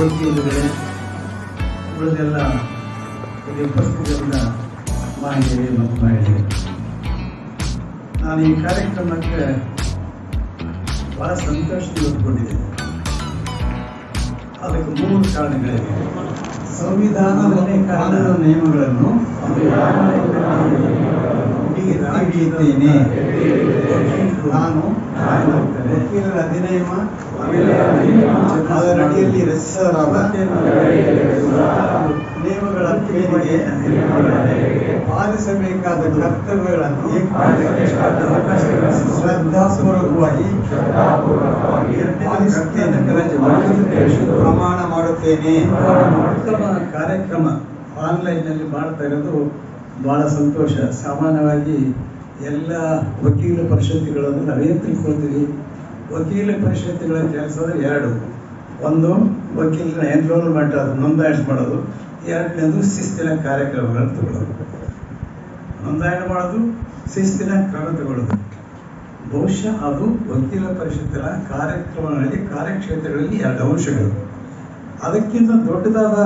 ವಕೀಲರುಗಳೇ ಉಳಿದೆಲ್ಲ ಇಲ್ಲಿ ಉಪಸ್ಥಿತರಿದ್ದ ಮಾಹಿತಿ ಮತ್ತು ಮಾಡಿದೆ ನಾನು ಈ ಕಾರ್ಯಕ್ರಮಕ್ಕೆ ಬಹಳ ಸಂತೋಷ ಒಪ್ಪಿಕೊಂಡಿದ್ದೇನೆ ಅದಕ್ಕೆ ಮೂರು ಕಾರಣಗಳಿವೆ. ಸಂವಿಧಾನದಲ್ಲಿ ಕಾನೂನು ನಿಯಮಗಳನ್ನು ನೀಡಿದ್ದೇನೆ ನಾನು ವಕೀಲರ ಅಧಿನಿಯಮ ಅದರಡಿಯಲ್ಲಿ ರಚಿಸಲಾದ ನಿಯಮಗಳ ಮೇರೆಗೆ ಪಾಲಿಸಬೇಕಾದ ಕರ್ತವ್ಯಗಳನ್ನು ಶ್ರದ್ಧಾಪೂರ್ವಕವಾಗಿ ಪಾಲಿಸುತ್ತೇನೆ ಪ್ರಮಾಣ ಮಾಡುತ್ತೇನೆ. ಉತ್ತಮ ಕಾರ್ಯಕ್ರಮ ಆನ್ಲೈನ್ನಲ್ಲಿ ಮಾಡ್ತಾ ಇರೋದು ಬಹಳ ಸಂತೋಷ. ಸಾಮಾನ್ಯವಾಗಿ ಎಲ್ಲ ವಕೀಲ ಪರಿಷತ್ತುಗಳನ್ನು ನಾವೇನು ತಿಳ್ಕೊಳ್ತೀವಿ. ವಕೀಲ ಪರಿಷತ್ತುಗಳ ಕೆಲಸ ಎರಡು. ಒಂದು, ವಕೀಲರ ಎನ್ರೋಲ್ಮೆಂಟ್ ಅದು ನೋಂದಾಯಿಸಿ ಮಾಡೋದು. ಎರಡನೇದು ಶಿಸ್ತಿನ ಕಾರ್ಯಕ್ರಮಗಳನ್ನು ತಗೊಳ್ಳೋದು. ನೋಂದಾಯಣೆ ಮಾಡೋದು, ಶಿಸ್ತಿನ ಕ್ರಮ ತಗೊಳ್ಳೋದು. ಬಹುಶಃ ಅದು ವಕೀಲ ಪರಿಷತ್ತಿನ ಕಾರ್ಯಕ್ರಮಗಳಲ್ಲಿ, ಕಾರ್ಯಕ್ಷೇತ್ರಗಳಲ್ಲಿ ಎರಡು ಅಂಶಗಳು. ಅದಕ್ಕಿಂತ ದೊಡ್ಡದಾದ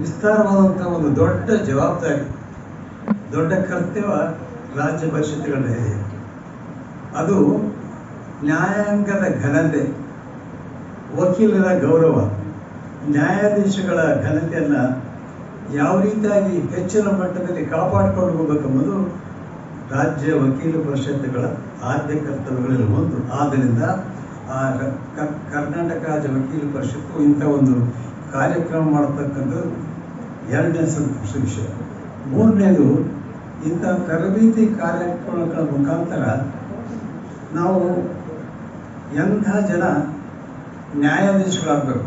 ವಿಸ್ತಾರವಾದಂಥ ಒಂದು ದೊಡ್ಡ ಜವಾಬ್ದಾರಿ, ದೊಡ್ಡ ಕರ್ತವ್ಯ ರಾಜ್ಯ ಪರಿಷತ್ತುಗಳೇ ಅದು ನ್ಯಾಯಾಂಗದ ಘನತೆ, ವಕೀಲರ ಗೌರವ, ನ್ಯಾಯಾಧೀಶಗಳ ಘನತೆಯನ್ನು ಯಾವ ರೀತಿಯಾಗಿ ಹೆಚ್ಚಿನ ಮಟ್ಟದಲ್ಲಿ ಕಾಪಾಡಿಕೊಂಡು ಹೋಗಬೇಕೆಂಬುದು ರಾಜ್ಯ ವಕೀಲ ಪರಿಷತ್ತುಗಳ ಆದ್ಯ ಕರ್ತವ್ಯಗಳಲ್ಲಿ ಒಂದು. ಆದ್ದರಿಂದ ಆ ಕರ್ನಾಟಕ ರಾಜ್ಯ ವಕೀಲ ಪರಿಷತ್ತು ಇಂಥ ಒಂದು ಕಾರ್ಯಕ್ರಮ ಮಾಡತಕ್ಕಂಥದ್ದು ಎರಡನೇ ಸಂತೋಷ ವಿಷಯ. ಮೂರನೇದು ಇಂಥ ತರಬೇತಿ ಕಾರ್ಯಕ್ರಮಗಳ ಮುಖಾಂತರ ನಾವು ಎಂಥ ಜನ ನ್ಯಾಯಾಧೀಶಗಳಾಗಬೇಕು,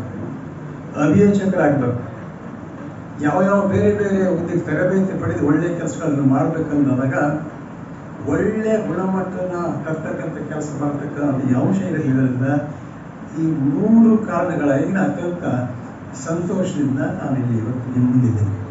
ಅಭಿಯೋಜಕರಾಗಬೇಕು, ಯಾವ ಯಾವ ಬೇರೆ ಬೇರೆ ಹುದ್ದೆಗೆ ತರಬೇತಿ ಪಡೆದು ಒಳ್ಳೆಯ ಕೆಲಸಗಳನ್ನು ಮಾಡಬೇಕಂದಾಗ ಒಳ್ಳೆಯ ಗುಣಮಟ್ಟನ ತರ್ತಕ್ಕಂಥ ಕೆಲಸ ಮಾಡ್ತಕ್ಕಂಥ ಅಂಶ ಇರಲಿಲ್ಲ ಈ ಮೂರು ಕಾರಣಗಳಾಗಿ ಅತ್ಯಂತ ಸಂತೋಷದಿಂದ ನಾನು ಇಲ್ಲಿ ಇವತ್ತು ನಿಮ್ಮ ಮುಂದಿದ್ದೇನೆ